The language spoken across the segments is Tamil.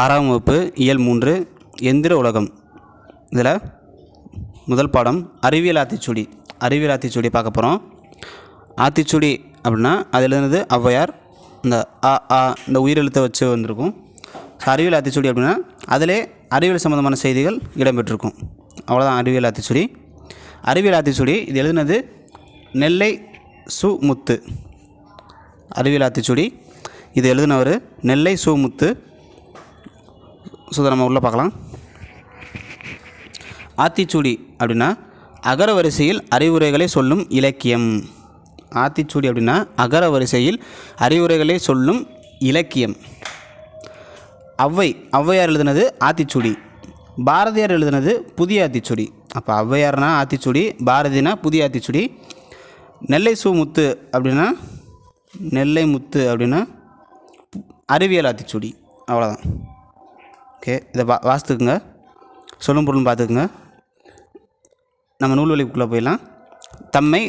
ஆறாம் வகுப்பு இயல் மூன்று எந்திர உலகம். இதில் முதல் பாடம் அறிவியல் ஆத்திச்சூடி. அறிவியல் ஆத்திச்சூடி பார்க்க போகிறோம் ஆத்திச்சூடி அப்படின்னா அதில் எழுதுனது ஔவையார் இந்த அ ஆ இந்த உயிரெழுத்தை வச்சு வந்திருக்கும். ஸோ அறிவியல் ஆத்திச்சூடி அப்படின்னா அதிலே அறிவியல் சம்மந்தமான செய்திகள் இடம்பெற்றிருக்கும். அவ்வளோதான் அறிவியல் ஆத்திச்சூடி. அறிவியல் ஆத்திச்சூடி இது எழுதினது நெல்லை சு முத்து. அறிவியல் ஆத்திச்சுடி இது எழுதினவர் நெல்லை சு முத்து. ஸோ இதை நம்ம உள்ளே பார்க்கலாம். ஆத்திச்சூடி அப்படின்னா அகர வரிசையில் அறிவுரைகளை சொல்லும் இலக்கியம். ஆத்திச்சூடி அப்படின்னா அகர வரிசையில் அறிவுரைகளை சொல்லும் இலக்கியம். ஔவை ஔவையார் எழுதுனது ஆத்திச்சூடி. பாரதியார் எழுதுனது புதிய ஆத்திச்சுடி. அப்போ ஔவையார்னா ஆத்திச்சுடி பாரதினா புதிய ஆத்திச்சுடி. நெல்லை சு முத்து அப்படின்னா நெல்லை முத்து அப்படின்னா அறிவியல் ஆத்திச்சுடி. அவ்வளோதான் ஓகே இதை வா வாசித்துக்குங்க. சொல்லும் பொருள்னு பார்த்துக்குங்க. நம்ம நூல்வழிக்குள்ளே போயிடலாம். தம்மை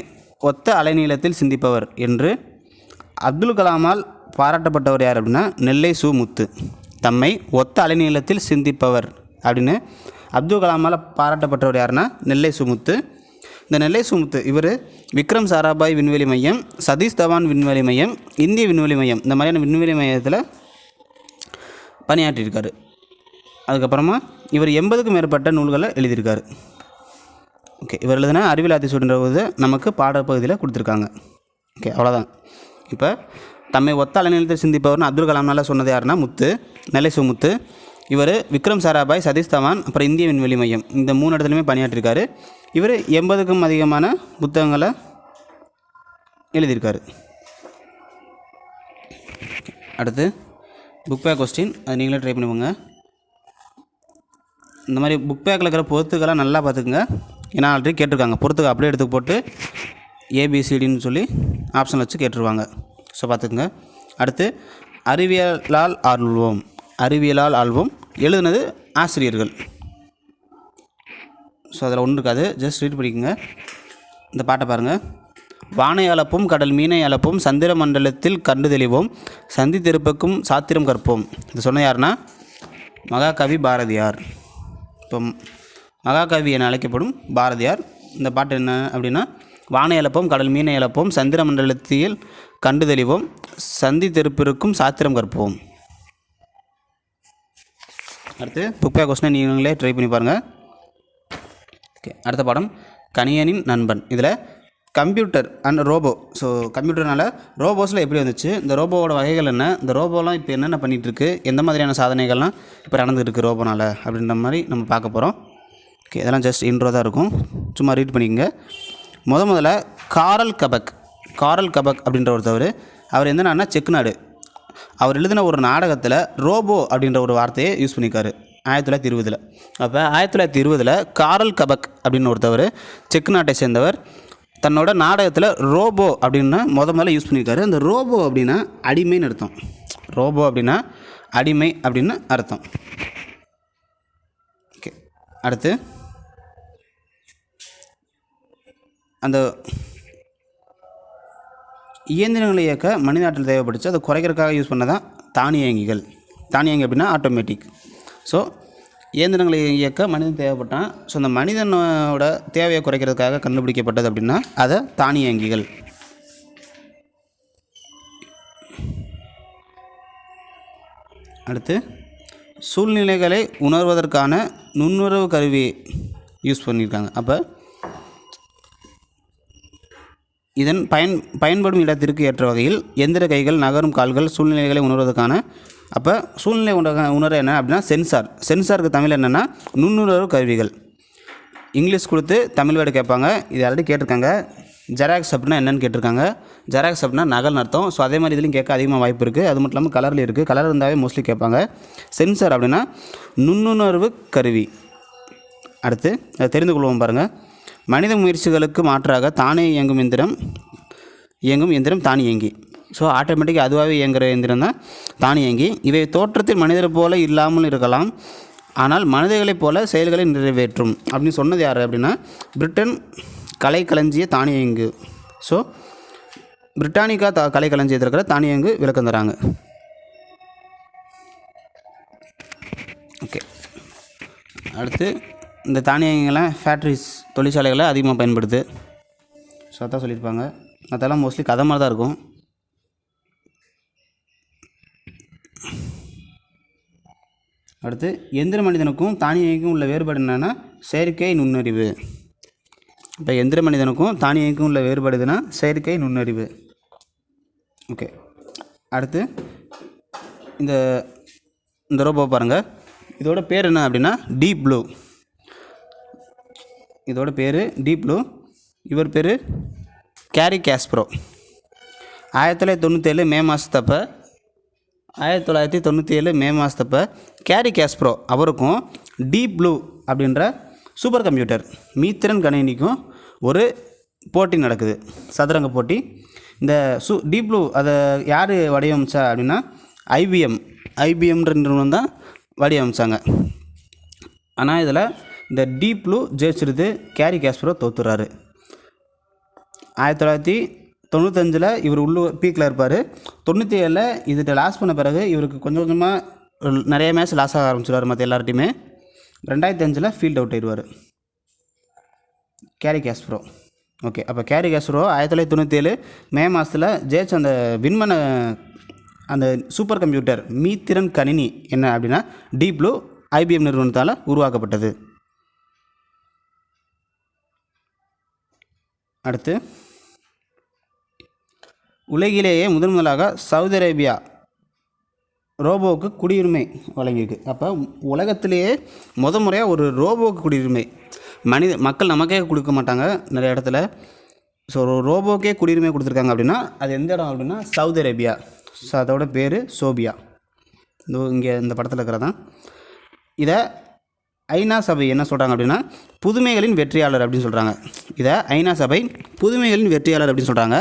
ஒத்த அலைநீளத்தில் சிந்திப்பவர் என்று அப்துல் கலாமால் பாராட்டப்பட்டவர் யார் அப்படின்னா நெல்லை சு முத்து. தம்மை ஒத்த அலைநீளத்தில் சிந்திப்பவர் அப்படின்னு அப்துல் கலாமால் பாராட்டப்பட்டவர் யாருன்னா நெல்லை சுமுத்து இந்த நெல்லை சுமுத்து இவர் விக்ரம் சாராபாய் விண்வெளி மையம் சதீஷ் தவான் விண்வெளி மையம் இந்திய விண்வெளி மையம் இந்த மாதிரியான விண்வெளி மையத்தில் பணியாற்றியிருக்காரு. அதுக்கப்புறமா இவர் எண்பதுக்கும் மேற்பட்ட நூல்களை எழுதியிருக்கார். ஓகே இவர் எழுதின அறிவியல் ஆத்திசூடுன்றது நமக்கு பாடப்பகுதியில் கொடுத்துருக்காங்க. ஓகே அவ்வளோதான் இப்போ தம்மை ஒத்த அலைநிலத்தில் சிந்திப்பவர்னு அப்துல் கலாம்னால சொன்னது யாருன்னா முத்து நெல்லை சுமுத்து இவர் விக்ரம் சாராபாய் சதீஷ் தவான் அப்புறம் இந்திய விண்வெளி மையம். இந்த மூணு இடத்துலையுமே பணியாற்றிருக்காரு. இவர் எண்பதுக்கும் அதிகமான புத்தகங்களை எழுதியிருக்காரு. அடுத்து புக் பேக் கொஸ்டின் அது நீங்களே ட்ரை பண்ணுவோங்க இந்த மாதிரி புக் பேக்கில் இருக்கிற பொறுத்துக்கெல்லாம் நல்லா பார்த்துக்குங்க. ஏன்னா ஆல்ரெடி கேட்டிருக்காங்க. பொறுத்துக்க அப்படியே எடுத்து போட்டு ஏபிசிடின்னு சொல்லி ஆப்ஷன் வச்சு கேட்டுருவாங்க. ஸோ பார்த்துக்குங்க. அடுத்து அறிவியலால் ஆள்வோம் அறிவியலால் ஆள்வோம் எழுதுனது ஆசிரியர்கள். ஸோ அதில் ஒன்றும் இருக்காது. ஜஸ்ட் ரீட் பண்ணிக்கோங்க. இந்த பாட்டை பாருங்கள் வானை அளப்பும் கடல் மீனை அளப்பும் சந்திர மண்டலத்தில் கண்டு தெளிவோம் சந்தித்திருப்புக்கும் சாத்திரம் கற்போம். இது சொன்ன யாருன்னா? மகாகவி பாரதியார். இப்போ மகாகவி என அழைக்கப்படும் பாரதியார். இந்த பாட்டு என்ன அப்படின்னா வானை இழப்போம் கடல் மீனை இழப்போம் சந்திர மண்டலத்தில் கண்டு தெளிவோம் சந்தி தெருப்பிருக்கும் சாத்திரம் கற்போம். அடுத்து புக்பே கொஸ்டினை நீங்களே ட்ரை பண்ணி பாருங்கள் ஓகே அடுத்த பாடம் கணியனின் நண்பன். இதில் கம்ப்யூட்டர் அண்ட் ரோபோ. ஸோ கம்ப்யூட்டர்னால ரோபோஸில் எப்படி வந்துச்சு? இந்த ரோபோவோட வகைகள் என்ன? இந்த ரோபோலாம் இப்போ என்னென்ன பண்ணிகிட்ருக்கு எந்த மாதிரியான சாதனைகள்லாம் இப்போ நடந்துகிட்டு இருக்கு ரோபோனால்? அப்படின்ற மாதிரி நம்ம பார்க்க போகிறோம் ஓகே இதெல்லாம் ஜஸ்ட் இன்ட்ரோ தான் இருக்கும். சும்மா ரீட் பண்ணிக்கங்க. முத முதல்ல காரல் கபக். காரல் கபக் அப்படின்ற ஒருத்தவர் அவர் என்னென்னா நாடுனா செக் நாடு. அவர் எழுதின ஒரு நாடகத்தில் ரோபோ அப்படின்ற ஒரு வார்த்தையை யூஸ் பண்ணியிருக்காரு ஆயிரத்தி தொள்ளாயிரத்தி இருபதில். அப்போ ஆயிரத்தி தொள்ளாயிரத்தி இருபதில் காரல் கபக் அப்படின்னு ஒருத்தவர் செக் நாட்டை சேர்ந்தவர். தன்னோட நாடகத்தில் ரோபோ அப்படின்னு முத முதல்ல யூஸ் பண்ணியிருக்காரு அந்த ரோபோ அப்படின்னா அடிமைன்னு அர்த்தம். ரோபோ அப்படின்னா அடிமை அப்படின்னு அர்த்தம். ஓகே அடுத்து. அந்த இயந்திரங்களை இயக்க மனித ஆற்றல் தேவைப்பட்டுச்சு அதை குறைக்கிறதுக்காக யூஸ் பண்ணதான் தானியங்கிகள். தானியங்கி அப்படின்னா ஆட்டோமேட்டிக் ஸோ இயந்திரங்களை இயக்க மனிதன் தேவைப்பட்டான். ஸோ அந்த மனிதனோட தேவையை குறைக்கிறதுக்காக கண்டுபிடிக்கப்பட்டது அப்படின்னா அதை தானியங்கிகள் அடுத்து சூழ்நிலைகளை உணர்வதற்கான நுண்ணுறவு கருவி யூஸ் பண்ணியிருக்காங்க. அப்போ இதன் பயன் பயன்படும் இடத்திற்கு ஏற்ற வகையில் எந்திர கைகள் நகரும் கால்கள் சூழ்நிலைகளை உணர்வதற்கான அப்போ சூழ்நிலை உணர உணர என்ன அப்படின்னா சென்சார் சென்சாருக்கு தமிழ் என்னென்னா நுண்ணுணர்வு கருவிகள். இங்கிலீஷ் கொடுத்து தமிழ் வேர்டு கேட்பாங்க. இது ஆல்ரெடி கேட்டிருக்காங்க. ஜெராக்ஸ் அப்படின்னா என்னென்னு கேட்டிருக்காங்க. ஜெராக்ஸ் அப்படின்னா நகல் அர்த்தம். ஸோ அதே மாதிரி இதுலையும் கேட்க அதிகமாக வாய்ப்பு இருக்குது அது மட்டும் இல்லாமல் கலரில் இருக்குது கலர் இருந்தாவே மோஸ்ட்லி கேட்பாங்க. சென்சார் அப்படின்னா நுண்ணுணர்வு கருவி. அடுத்து அதை தெரிந்து கொள்வோம் பாருங்கள் மனித முயற்சிகளுக்கு மாற்றாக தானே இயங்கும் எந்திரம் இயங்கும் எந்திரம் தானியங்கி ஸோ ஆட்டோமேட்டிக்காக அதுவாகவே இயங்குகிற எந்திரம் தான் தானியங்கி இவை தோற்றத்தில் மனிதர் போல இல்லாமல் இருக்கலாம். ஆனால் மனிதர்களைப் போல செயல்களை நிறைவேற்றும். அப்படின்னு சொன்னது யார் அப்படின்னா பிரிட்டன் கலைக்களஞ்சிய தானியங்கு. ஸோ பிரிட்டானிக்கா த கலைக்களஞ்சியத்தில் இருக்கிற தானியங்கு விளக்கம் தராங்க. ஓகே அடுத்து இந்த தானியங்கெல்லாம் ஃபேக்ட்ரிஸ் தொழிற்சாலைகளை அதிகமாக பயன்படுது ஸோ அதான் சொல்லியிருப்பாங்க. அதெல்லாம் மோஸ்ட்லி கதை மாதிரி தான் இருக்கும். அடுத்து எந்திர மனிதனுக்கும் தானியங்கிக்கும் உள்ள வேறுபாடு என்னென்னா செயற்கை நுண்ணறிவு. இப்போ எந்திர மனிதனுக்கும் தானியங்கிக்கும் உள்ள வேறுபாடு எதுனா செயற்கை நுண்ணறிவு. ஓகே அடுத்து இந்த இந்த ரோபோ பாருங்கள் இதோட பேர் என்ன அப்படின்னா டீப் ப்ளூ இதோட பேர் டீப் ப்ளூ இவர் பேர் கேரி கேஸ்ப்ரோ ஆயிரத்தி தொள்ளாயிரத்தி தொண்ணூற்றேழு மே மாதத்தப்போ ஆயிரத்தி தொள்ளாயிரத்தி தொண்ணூற்றி ஏழு மே மாதத்தப்போ கேரி கேஸ்ப்ரோ அவருக்கும் டீப் ப்ளூ அப்படின்ற சூப்பர் கம்ப்யூட்டர் மீத்திரன் கணினிக்கும் ஒரு போட்டி நடக்குது. சதுரங்க போட்டி. இந்த சு டீப் ப்ளூ அதை யார் வடிவமைச்சா அப்படின்னா ஐபிஎம் ஐபிஎம்ன்ற நிறுவனம் தான் வடிவமைச்சாங்க. ஆனால் இதில் இந்த டீப் ப்ளூ ஜெயிச்சிருது. கேரி கேஸ்பரோ தோத்துறாரு. ஆயிரத்தி தொள்ளாயிரத்தி தொண்ணூத்தஞ்சில் இவர் உள்ளூர் பீக்கில் இருப்பார். தொண்ணூற்றி ஏழில் இதுகிட்ட லாஸ் பண்ண பிறகு இவருக்கு கொஞ்சம் கொஞ்சமாக நிறைய மேட்ச் லாஸ் ஆக ஆரம்பிச்சிடுவார் மற்ற எல்லார்ட்டையுமே. ரெண்டாயிரத்தி அஞ்சில் ஃபீல்ட் அவுட் ஆயிடுவார். கேரி கேஸ்ப்ரோ ஓகே அப்போ கேரி கேஸ்ப்ரோ ஆயிரத்தி தொள்ளாயிரத்தி தொண்ணூற்றி ஏழு மே மாதத்தில் ஜெயிச்ச அந்த விண்மன அந்த சூப்பர் கம்ப்யூட்டர் மீத்திறன் கணினி என்ன அப்படின்னா டீப்ளூ ஐபிஎம் நிறுவனத்தால் உருவாக்கப்பட்டது. அடுத்து உலகிலேயே முதன் முதலாக சவுதி அரேபியா ரோபோவுக்கு குடியுரிமை வழங்கியிருக்கு. அப்போ உலகத்திலேயே முத முறையாக ஒரு ரோபோவுக்கு குடியுரிமை. மனித மக்கள் நமக்கே கொடுக்க மாட்டாங்க நிறைய இடத்துல. ஸோ ஒரு ரோபோக்கே குடியுரிமை கொடுத்துருக்காங்க அப்படின்னா அது எந்த இடம் அப்படின்னா சவுதி அரேபியா. ஸோ அதோட பேர் சோபியா. இதோ இங்கே இந்த படத்தில் இருக்கிறதான் இதை ஐநா சபை என்ன சொல்கிறாங்க அப்படின்னா புதுமைகளின் வெற்றியாளர் அப்படின்னு சொல்கிறாங்க இதை ஐநா சபை புதுமைகளின் வெற்றியாளர் அப்படின்னு சொல்கிறாங்க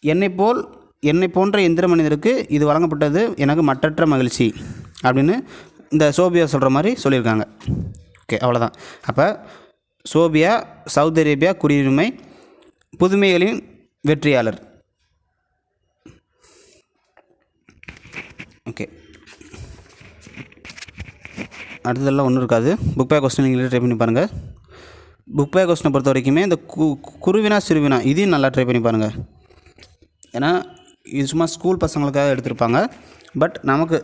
என்னை போல் என்னை போன்ற எந்திர மனிதருக்கு இது வழங்கப்பட்டது எனக்கு மற்றற்ற மகிழ்ச்சி அப்படின்னு இந்த சோபியா சொல்கிற மாதிரி சொல்லியிருக்காங்க. ஓகே அவ்வளோதான் அப்போ சோபியா சவுதி அரேபியா குடியுரிமை புதுமைகளின் வெற்றியாளர். ஓகே. அடுத்ததெல்லாம் ஒன்றும் இருக்காது. புக் பே கொஸ்டின் நீங்களே ட்ரை பண்ணி பாருங்கள் புக் பே கொஸ்டினை பொறுத்த வரைக்குமே இந்த கு குருவினா சிறுவினா இதையும் நல்லா ட்ரை பண்ணி பாருங்கள் ஏன்னா இது சும்மா ஸ்கூல் பசங்களுக்காக எடுத்திருப்பாங்க. பட் நமக்கு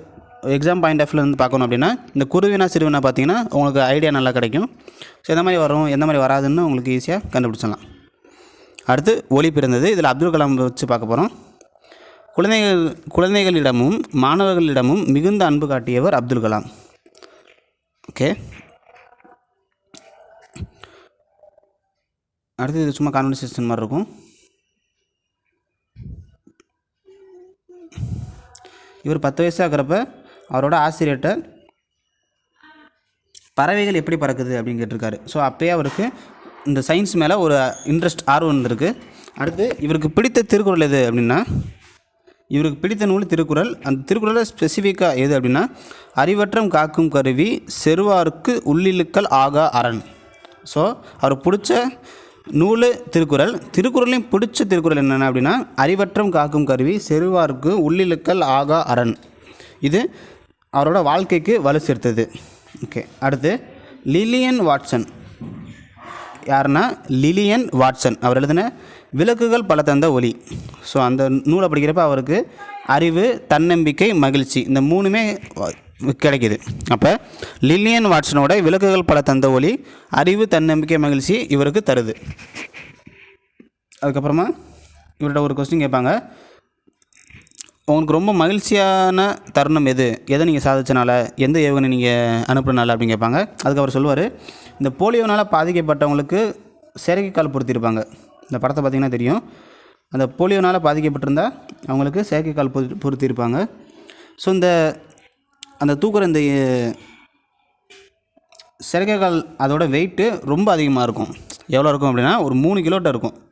எக்ஸாம் பாயிண்ட் ஆஃப் இருந்து பார்க்கணும் அப்படின்னா இந்த குருவினா சிறுவினா பார்த்தீங்கன்னா உங்களுக்கு ஐடியா நல்லா கிடைக்கும். ஸோ எந்த மாதிரி வரும் எந்த மாதிரி வராதுன்னு உங்களுக்கு ஈஸியாக கண்டுபிடிச்சிடலாம். அடுத்து ஒளி பிறந்தது. இதில் அப்துல் கலாம் வச்சு பார்க்க போகிறோம் குழந்தைகள் குழந்தைகளிடமும் மாணவர்களிடமும் மிகுந்த அன்பு காட்டியவர் அப்துல் கலாம். ஓகே அடுத்து இது சும்மா கான்வர்சேஷன் மாதிரி இருக்கும். இவர் பத்து வயசு ஆகிறப்ப அவரோட ஆசிரியர்கிட்ட பறவைகள் எப்படி பறக்குது அப்படின்னு கேட்டிருக்காரு. ஸோ அப்போயே அவருக்கு இந்த சயின்ஸ் மேலே ஒரு இன்ட்ரெஸ்ட் ஆர்வம் இருந்திருக்கு. அடுத்து இவருக்கு பிடித்த திருக்குறள் எது அப்படின்னா இவருக்கு பிடித்த நூல் திருக்குறள். அந்த திருக்குறளை ஸ்பெசிஃபிக்காக எது அப்படின்னா அறிவற்றம் காக்கும் கருவி செருவாருக்கு உள்ளிழுக்கல் ஆகா அரண். ஸோ அவருக்கு பிடிச்ச நூல் திருக்குறள். திருக்குறளையும் பிடிச்ச திருக்குறள் என்னென்ன அப்படின்னா அறிவற்றம் காக்கும் கருவி செருவார்க்கு உள்ளிழுக்கல் ஆகா அரண். இது அவரோட வாழ்க்கைக்கு வலு சேர்த்தது. ஓகே அடுத்து லிலியன் வாட்சன். யாருன்னா லிலியன் வாட்சன். அவர் எழுதின விளக்குகள் பல தந்த ஒளி ஸோ அந்த நூலை படிக்கிறப்ப அவருக்கு அறிவு தன்னம்பிக்கை மகிழ்ச்சி இந்த மூணுமே கிடைக்கிது. கிடைக்குது அப்போ லில்லியன் வாட்சனோட விளக்குகள் பல தந்த ஒளி அறிவு தன்னம்பிக்கை மகிழ்ச்சி இவருக்கு தருது. அதுக்கப்புறமா இவர்கிட்ட ஒரு கொஸ்டின் கேட்பாங்க. உங்களுக்கு ரொம்ப மகிழ்ச்சியான தருணம் எது? எதை நீங்கள் சாதிச்சனால? எந்த ஏவுகணை நீங்கள் அனுப்புனால அப்படின்னு கேட்பாங்க. அதுக்கு அவர் சொல்லுவார் இந்த போலியோனால் பாதிக்கப்பட்டவங்களுக்கு செயற்கைக்கால் பொருத்தியிருப்பாங்க. இந்த படத்தை பார்த்தீங்கன்னா தெரியும். அந்த போலியோனால் பாதிக்கப்பட்டிருந்தா அவங்களுக்கு செயற்கைக்கால் பொரு பொருத்தியிருப்பாங்க. ஸோ இந்த அந்த தூக்குற இந்த செயற்கைக்கால் அதோட வெயிட்டு ரொம்ப அதிகமாக இருக்கும். எவ்வளோ இருக்கும் அப்படின்னா ஒரு மூணு கிலோட்ட இருக்கும்.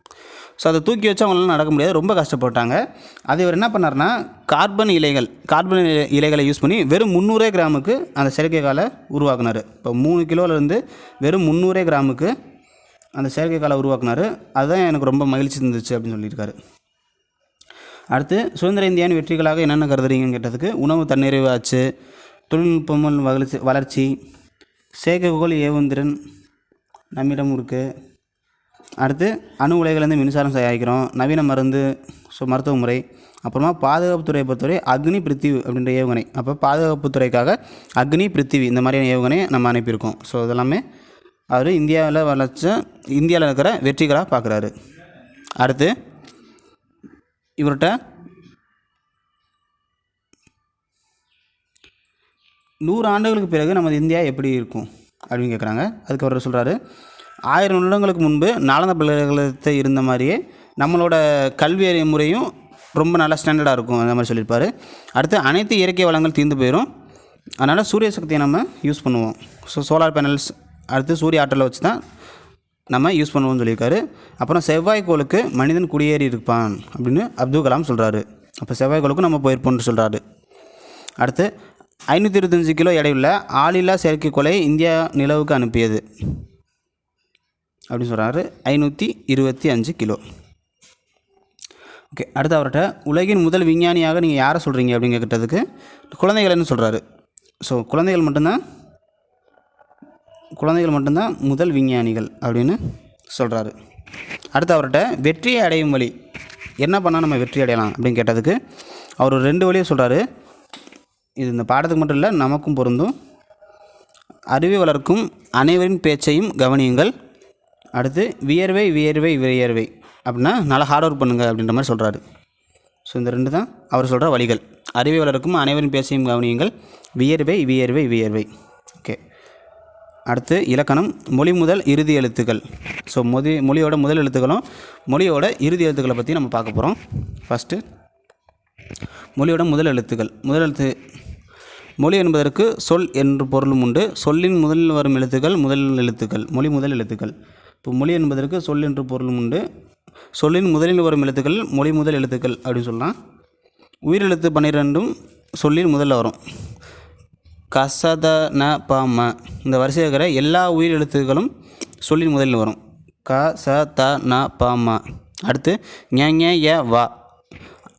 ஸோ அதை தூக்கி வச்சு அவங்களால நடக்க முடியாது. ரொம்ப கஷ்டப்பட்டாங்க. அது இவர் என்ன பண்ணார்னா கார்பன் இலைகள் கார்பன் இலை- இலைகளை யூஸ் பண்ணி வெறும் முந்நூறே கிராமுக்கு அந்த செயற்கைக்காலை உருவாக்குனார். இப்போ மூணு கிலோலேருந்து வெறும் முந்நூறே கிராமுக்கு அந்த செயற்கைக்காலை உருவாக்குனார். அதுதான் எனக்கு ரொம்ப மகிழ்ச்சி இருந்துச்சு அப்படின்னு சொல்லியிருக்காரு. அடுத்து சுதந்திர இந்தியாவின் வெற்றிகளாக என்னென்ன கருதுறீங்கன்னு கேட்டதுக்கு உணவு தன்னிறைவு ஆச்சு தொழில்நுட்பமும் வளர்ச்சி வளர்ச்சி செயற்கைக்கோள் ஏவுந்திரன் நம்மிடம் இருக்குது அடுத்து அணு உலைகள்லேருந்து மின்சாரம் தயாரிக்கிறோம் நவீன மருந்து ஸோ மருத்துவ முறை அப்புறமா பாதுகாப்புத்துறையை பொறுத்தவரை அக்னி பிருத்திவி அப்படின்ற ஏவுகணை. அப்போ பாதுகாப்புத்துறைக்காக அக்னி பிருத்திவி இந்த மாதிரியான ஏவுகணையை நம்ம அனுப்பியிருக்கோம். ஸோ இதெல்லாமே அவர் இந்தியாவில் வளர்ச்ச இந்தியாவில் இருக்கிற வெற்றிகளாக பார்க்குறாரு. அடுத்து இவர்கிட்ட நூறு ஆண்டுகளுக்கு பிறகு நமது இந்தியா எப்படி இருக்கும் அப்படின்னு கேட்குறாங்க. அதுக்கு அவர் சொல்கிறாரு ஆயிரம் வருடங்களுக்கு முன்பு நாலந்தா பல்கலைக்கழகத்தை இருந்த மாதிரியே நம்மளோட கல்வி அறிவு முறையும் ரொம்ப நல்லா ஸ்டாண்டர்டாக இருக்கும் அந்த மாதிரி சொல்லியிருப்பார். அடுத்து அனைத்து இயற்கை வளங்கள் தீர்ந்து போயிடும் அதனால் சூரிய சக்தியை நம்ம யூஸ் பண்ணுவோம். ஸோ சோலார் பேனல்ஸ் அடுத்து சூரிய ஆற்றலை வச்சு தான் நம்ம யூஸ் பண்ணுவோம்னு சொல்லியிருக்காரு. அப்புறம் செவ்வாய்க்கோளுக்கு மனிதன் குடியேறி இருப்பான் அப்படின்னு அப்துல் கலாம் சொல்கிறாரு அப்போ செவ்வாய்க்கோளுக்கு நம்ம போயிருப்போம்னு சொல்கிறாரு அடுத்து ஐநூற்றி இருபத்தஞ்சி கிலோ எடையுள்ள ஆளில்லா செயற்கைக்கோளை இந்தியா நிலவுக்கு அனுப்பியது. அப்படின்னு சொல்கிறாரு ஐநூற்றி இருபத்தி அஞ்சு கிலோ. ஓகே அடுத்து அவர்கிட்ட உலகின் முதல் விஞ்ஞானியாக நீங்கள் யாரை சொல்கிறீங்க அப்படின்னு கேட்டதுக்கு குழந்தைகள்னு சொல்கிறாரு ஸோ குழந்தைகள் மட்டும்தான் குழந்தைகள் மட்டும்தான் முதல் விஞ்ஞானிகள் அப்படின்னு சொல்கிறாரு அடுத்து அவர்கிட்ட வெற்றியை அடையும் வழி என்ன பண்ணால் நம்ம வெற்றி அடையலாம் அப்படின்னு கேட்டதுக்கு அவர் ரெண்டு வழியை சொல்கிறாரு இது இந்த பாடத்துக்கு மட்டும் இல்லை நமக்கும் பொருந்தும். அறிவை வளர்க்கும் அனைவரின் பேச்சையும் கவனியுங்கள். அடுத்து வியர்வை வியர்வை வியர்வை அப்படின்னா நல்லா ஹார்ட் ஒர்க் பண்ணுங்கள் அப்படின்ற மாதிரி சொல்கிறாரு ஸோ இந்த ரெண்டு தான் அவர் சொல்கிற வழிகள். அறிவை வளர்க்கும் அனைவரின் பேச்சையும் கவனியுங்கள். வியர்வை வியர்வை வியர்வை. அடுத்து இலக்கணம் மொழி முதல் இறுதி எழுத்துக்கள். ஸோ மொழி மொழியோட முதல் எழுத்துக்களும் மொழியோட இறுதி எழுத்துக்களை பற்றி நம்ம பார்க்க போகிறோம் ஃபஸ்ட்டு மொழியோட முதல் எழுத்துக்கள். முதல் எழுத்து மொழி என்பதற்கு சொல் என்று பொருளும் உண்டு. சொல்லின் முதலில் வரும் எழுத்துக்கள் முதல் எழுத்துக்கள். மொழி முதல் எழுத்துக்கள். இப்போ மொழி என்பதற்கு சொல் என்று பொருளும் உண்டு. சொல்லின் முதலில் வரும் எழுத்துக்கள் மொழி முதல் எழுத்துக்கள் அப்படின்னு சொல்லலாம். உயிரெழுத்து பன்னிரெண்டும் சொல்லின் முதல்ல வரும். கசத ந இந்த வரிசையில் இருக்கிற எல்லா உயிர் எழுத்துக்களும் சொல்லின் முதலில் வரும். க ச த ந ப ம அடுத்து ஞ ய வா.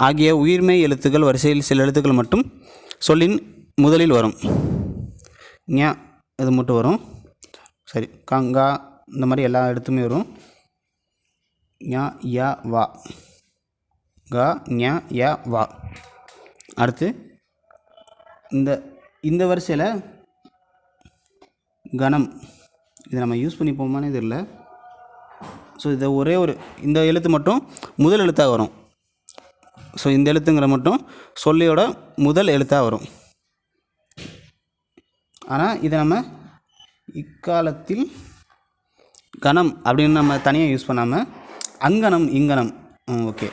ஆகிய உயிர்மெய் எழுத்துக்கள் வரிசையில் சில எழுத்துக்கள் மட்டும் சொல்லின் முதலில் வரும். ஞ இது மட்டும் வரும். சரி கங்கா இந்த மாதிரி எல்லா எழுத்துமே வரும். ஞ ய வா. க ஞ ய வா. அடுத்து இந்த இந்த வரிசையில் கணம். இதை நம்ம யூஸ் பண்ணிப்போமானே தெரில ஸோ இதை ஒரே ஒரு இந்த எழுத்து மட்டும் முதல் எழுத்தாக வரும். ஸோ இந்த எழுத்துங்கிற மட்டும் சொல்லியோட முதல் எழுத்தாக வரும். ஆனால் இதை நம்ம இக்காலத்தில் கணம் அப்படின்னு நம்ம தனியாக யூஸ் பண்ணாமல் அங்கனம் இங்கனம். ஓகே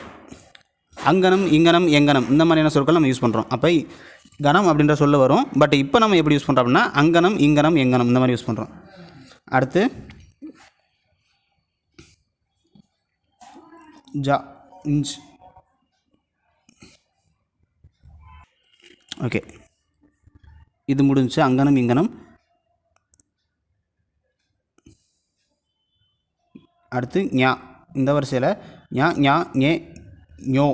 அங்கனம் இங்கனம் எங்கனம் இந்த மாதிரியான சொற்கள் நம்ம யூஸ் பண்ணுறோம் அப்போ கணம் அப்படின்ற சொல்ல வரும். பட் இப்போ நம்ம எப்படி யூஸ் பண்ணுறோம் அப்படின்னா அங்கனம் இங்கனம் எங்கனம் இந்த மாதிரி யூஸ் பண்ணுறோம் அடுத்து ஜா இன்ச். ஓகே இது முடிஞ்சு அங்கனம் இங்கனம். அடுத்து ஞா. இந்த வரிசையில் ஞா ஞா ஞே ஞோ.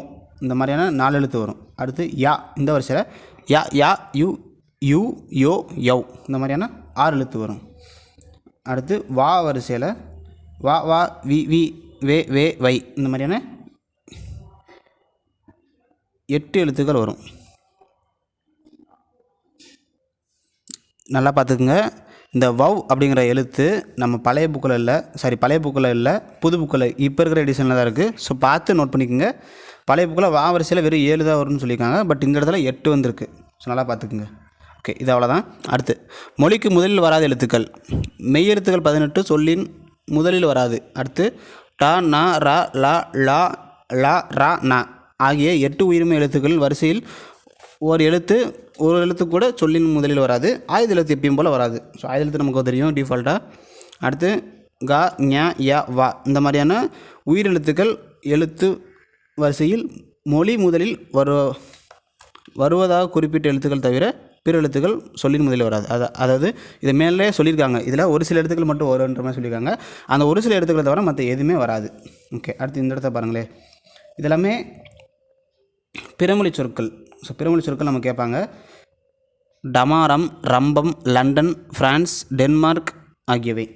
இந்த மாதிரியான நாலு எழுத்து வரும். அடுத்து யா. இந்த வரிசையில் யா யா யு யூ யோ யவ். இந்த மாதிரியான ஆறு எழுத்து வரும். அடுத்து வா வரிசையில் வா வா வி வி வே வே வை. இந்த மாதிரியான எட்டு எழுத்துக்கள் வரும். நல்லா பார்த்துக்குங்க. இந்த வவ் அப்படிங்கிற எழுத்து நம்ம பழைய புக்கில் இல்லை சாரி பழைய புக்கில் இல்லை புது புக்கில் இப்போ இருக்கிற எடிஷனில் தான் இருக்குது ஸோ பார்த்து நோட் பண்ணிக்கோங்க. பழைய புக்கில் வா வரிசையில் வெறும் ஏழு தான் வரும்னு சொல்லியிருக்காங்க. பட் இந்த இடத்துல எட்டு வந்திருக்கு. ஸோ நல்லா பார்த்துக்குங்க. ஓகே இது அவ்வளோதான் அடுத்து. மொழிக்கு முதலில் வராத எழுத்துக்கள். மெய் எழுத்துக்கள் பதினெட்டு சொல்லின் முதலில் வராது. அடுத்து டா நா ரா லா லா லா ரா நா ஆகிய எட்டு உயிர்மை எழுத்துக்கள் வரிசையில் ஒரு எழுத்து ஒரு எழுத்து கூட சொல்லின் முதலில் வராது. ஆயுத எழுத்து எப்பயும் போல் வராது. ஸோ ஆயுத எழுத்து நமக்கு தெரியும் டிஃபால்ட்டாக அடுத்து க ஞ யா வா. இந்த மாதிரியான உயிரெழுத்துக்கள் எழுத்து வரிசையில் மொழி முதலில் வரு வருவதாக குறிப்பிட்ட எழுத்துக்கள் தவிர பிற எழுத்துக்கள் சொல்லின் முதலில் வராது. அது அதாவது இது மேலே சொல்லியிருக்காங்க. இதில் ஒரு சில எழுத்துக்கள் மட்டும் வருன்ற மாதிரி சொல்லியிருக்காங்க. அந்த ஒரு சில எழுத்துக்களை தவிர மற்ற எதுவுமே வராது. ஓகே அடுத்து இந்த இடத்த பாருங்களேன் இதெல்லாமே பிறமொழி சொற்கள். ஸோ பிறமொழி சொற்கள் நம்ம கேட்பாங்க. டமாரம் ரம்பம் லண்டன் ஃப்ரான்ஸ் டென்மார்க் ஆகியவை.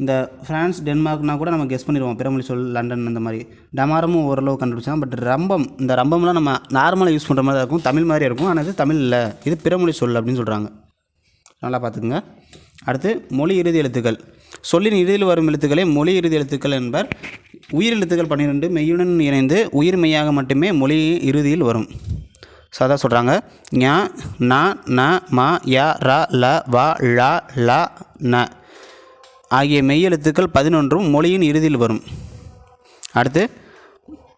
இந்த ஃப்ரான்ஸ் டென்மார்க்னா கூட நம்ம கெஸ் பண்ணிடுவோம். பிறமொழி சொல் லண்டன் அந்த மாதிரி. டமாரமும் ஓரளவு கண்டுபிடிச்சான் பட் ரம்பம் இந்த ரம்பம்லாம் நம்ம நார்மலாக யூஸ் பண்ணுற மாதிரி தான் இருக்கும். தமிழ் மாதிரி இருக்கும். ஆனால் இது தமிழ் இல்லை. இது பிறமொழி சொல் அப்படின்னு சொல்கிறாங்க நல்லா பார்த்துக்குங்க. அடுத்து மொழி இறுதி எழுத்துக்கள். சொல்லின் இறுதியில் வரும் எழுத்துக்களை மொழி இறுதி எழுத்துக்கள் என்பர். உயிர் எழுத்துக்கள் பன்னிரெண்டு மெய்யுடன் இணைந்து உயிர் மெய்யாக மட்டுமே மொழி இறுதியில் வரும். ஸோ அதான் சொல்கிறாங்க ஞ ந ந ம ய ர ல வ ழ ல ந. ஆகிய மெய்யெழுத்துக்கள் பதினொன்றும் மொழியின் இறுதியில் வரும். அடுத்து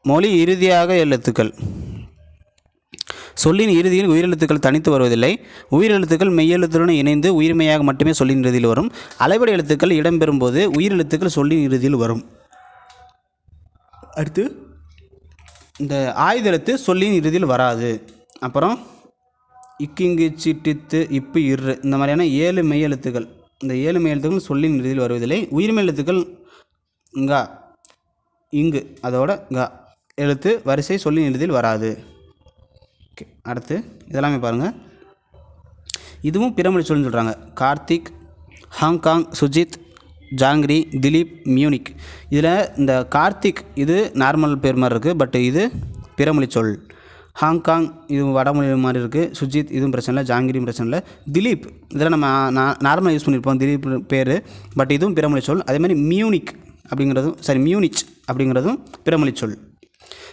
மொழி இறுதியாக எழுத்துக்கள். சொல்லின் இறுதியில் உயிரெழுத்துக்கள் தனித்து வருவதில்லை. உயிரெழுத்துக்கள் மெய்யெழுத்துடன் இணைந்து உயிர்மையாக மட்டுமே சொல்லின் இறுதியில் வரும். அலைவடை எழுத்துக்கள் இடம்பெறும்போது உயிரெழுத்துக்கள் சொல்லின் இறுதியில் வரும். அடுத்து இந்த ஆயுத எழுத்து சொல்லின் இறுதியில் வராது. அப்புறம் இக்கிங்கு சிட்டித்து இப்பு இரு இந்த மாதிரியான ஏழு மெய்யெழுத்துக்கள் இந்த ஏழு எழுத்துக்கள் சொல்லின் இறுதியில் வருவதில்லை. உயிர்மெய் எழுத்துக்கள் ngா இங்கு அதோட க எழுத்து வரிசை சொல்லின் இறுதியில் வராது. ஓகே அடுத்து இதெல்லாமே பாருங்கள் இதுவும் பிறமொழி சொல்லுன்னு சொல்கிறாங்க Karthik Hong Kong Sujith jangiri Dileep Munich. இதில் இந்த கார்த்திக் இது நார்மல் பேர் மாதிரி இருக்குது பட் இது பிறமொழி சொல். ஹாங்காங் இது வடமொழி மாதிரி இருக்குது சுஜித் இதுவும் பிரச்சனை இல்லை. ஜாங்கிரியும் பிரச்சனை இல்லை. திலீப் இதெல்லாம் நம்ம நார்மலாக யூஸ் பண்ணியிருப்போம் திலீப் பேர். பட் இதுவும் பிறமொழி சொல். அதே மாதிரி மியூனிக் அப்படிங்கிறதும் சாரி மியூனிச் அப்படிங்கிறதும் பிறமொழி சொல்.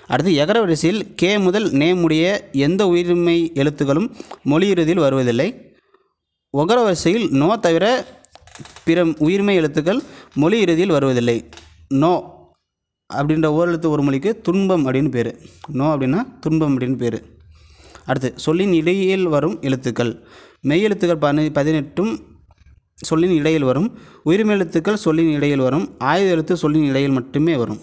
அடுத்து எகர வரிசையில் கே முதல் நேமுடைய எந்த உயிர்மை எழுத்துக்களும் மொழியிறுதியில் வருவதில்லை. ஒகர வரிசையில் நோ தவிர பிற உயிர்மை எழுத்துக்கள் மொழி இறுதியில் வருவதில்லை. நோ. அப்படின்ற ஓரெழுத்து ஒரு மொழிக்கு துன்பம் அப்படின்னு பேர். நோ அப்படின்னா துன்பம் அப்படின்னு பேர். அடுத்து சொல்லின் இடையில் வரும் எழுத்துக்கள். மெய் எழுத்துக்கள் பதி பதினெட்டும் சொல்லின் இடையில் வரும். உயிர்மை எழுத்துக்கள் சொல்லின் இடையில் வரும். ஆயுத எழுத்து சொல்லின் இடையில் மட்டுமே வரும்.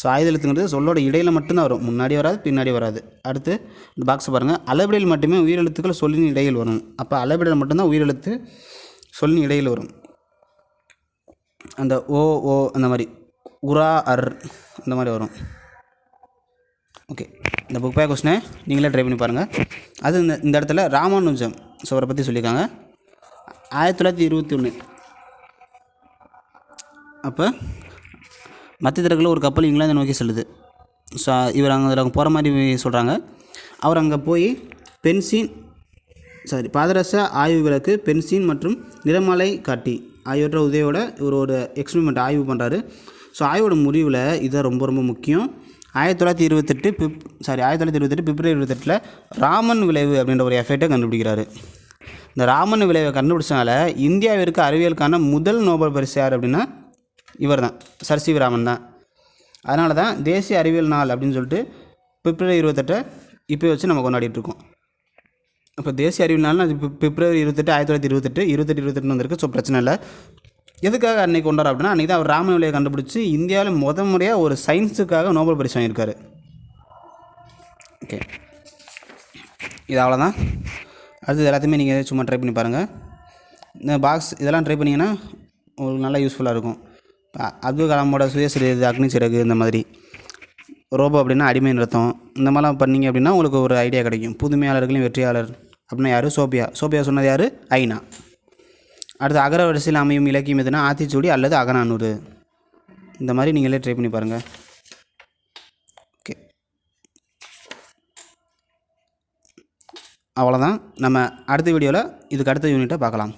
ஸோ ஆயுத எழுத்துங்கிறது சொல்லோட இடையில் மட்டும்தான் வரும். முன்னாடி வராது பின்னாடி வராது. அடுத்து இந்த பாக்ஸை பாருங்கள் அளவிடையில் மட்டுமே உயிரெழுத்துக்கள் சொல்லின் இடையில் வரும். அப்போ அளவிடையில் மட்டும்தான் உயிரெழுத்து சொல்லின் இடையில் வரும். அந்த ஓ ஓ அந்த மாதிரி. உரா அர் இந்த மாதிரி வரும். ஓகே இந்த புக் பே கொஸ்டினை நீங்களே ட்ரை பண்ணி பாருங்கள் அது இந்த இந்த இடத்துல ராமானுஜம் ஸோ அவரை பற்றி சொல்லியிருக்காங்க. ஆயிரத்தி தொள்ளாயிரத்தி இருபத்தி ஒன்று அப்போ மத்திய தரக்கில் ஒரு கப்பல் இங்கிலாந்து நோக்கி செல்லுது. ஸோ இவர் அங்கே அதில் போகிற மாதிரி சொல்கிறாங்க அவர் அங்கே போய் பென்சின் சாரி பாதரச ஆய்வு விளக்கு பென்சின் மற்றும் நிறமாலை காட்டி ஆகியவற்ற உதவியோட இவர் ஒரு எக்ஸ்பெரிமெண்ட் ஆய்வு பண்ணுறாரு ஸோ ஆய்வோட முடிவில் இதுதான் ரொம்ப ரொம்ப முக்கியம். ஆயிரத்தி தொள்ளாயிரத்தி இருபத்தெட்டு பிப் சாரி ஆயிரத்தி தொள்ளாயிரத்தி இருபத்தெட்டு பிப்ரவரி இருபத்தெட்டில் ராமன் விளைவு அப்படின்ற ஒரு எஃபெக்டை கண்டுபிடிக்கிறாரு. இந்த ராமன் விளைவை கண்டுபிடிச்சனால இந்தியாவிற்கு அறிவியலுக்கான முதல் நோபல் பரிசு யார் அப்படின்னா இவர் தான் சர் சி ராமன் தான். அதனால தான் தேசிய அறிவியல் நாள் அப்படின்னு சொல்லிட்டு பிப்ரவரி இருபத்தெட்டை இப்போ வச்சு நம்ம கொண்டாடிட்டுருக்கோம் இப்போ தேசிய அறிவியல் நாள்னா அது பிப்ரவரி இருபத்தெட்டு ஆயிரத்தி தொள்ளாயிரத்தி இருபத்தெட்டு இருபத்தெட்டு இருபத்தெட்டு வந்திருக்கு. ஸோ பிரச்சனை இல்லை. எதுக்காக அன்னைக்கு கொண்டார் அப்படின்னா அன்றைக்கி தான் அவர் ராமன் விலையை கண்டுபிடிச்சி இந்தியாவில் முத முறையாக ஒரு சயின்ஸுக்காக நோபல் பரிசு வாங்கியிருக்காரு. ஓகே இது அவ்வளோதான் அடுத்தது எல்லாத்தையுமே நீங்கள் சும்மா ட்ரை பண்ணி பாருங்கள் இந்த பாக்ஸ் இதெல்லாம் ட்ரை பண்ணிங்கன்னா உங்களுக்கு நல்லா யூஸ்ஃபுல்லாக இருக்கும். அப்துல் கலாமோட சுயசிறது அக்னி சிறகு இந்த மாதிரி. ரோபோ அப்படின்னா அடிமை நிறுத்தம். இந்த மாதிரிலாம் பண்ணீங்க அப்படின்னா உங்களுக்கு ஒரு ஐடியா கிடைக்கும். புதுமையாளர்களின் வெற்றியாளர் அப்படின்னா யார்? சோபியா. சோபியா சொன்னது யார்? ஐநா அடுத்து அகர வரிசையில் அமையும் இலக்கியம் எதுனா ஆத்திச்சூடி அல்லது அகநானூறு. இந்த மாதிரி நீங்களே ட்ரை பண்ணி பாருங்கள் ஓகே. அவ்வளோதான் நம்ம அடுத்த வீடியோவில் இதுக்கு அடுத்த யூனிட்டை பார்க்கலாம்.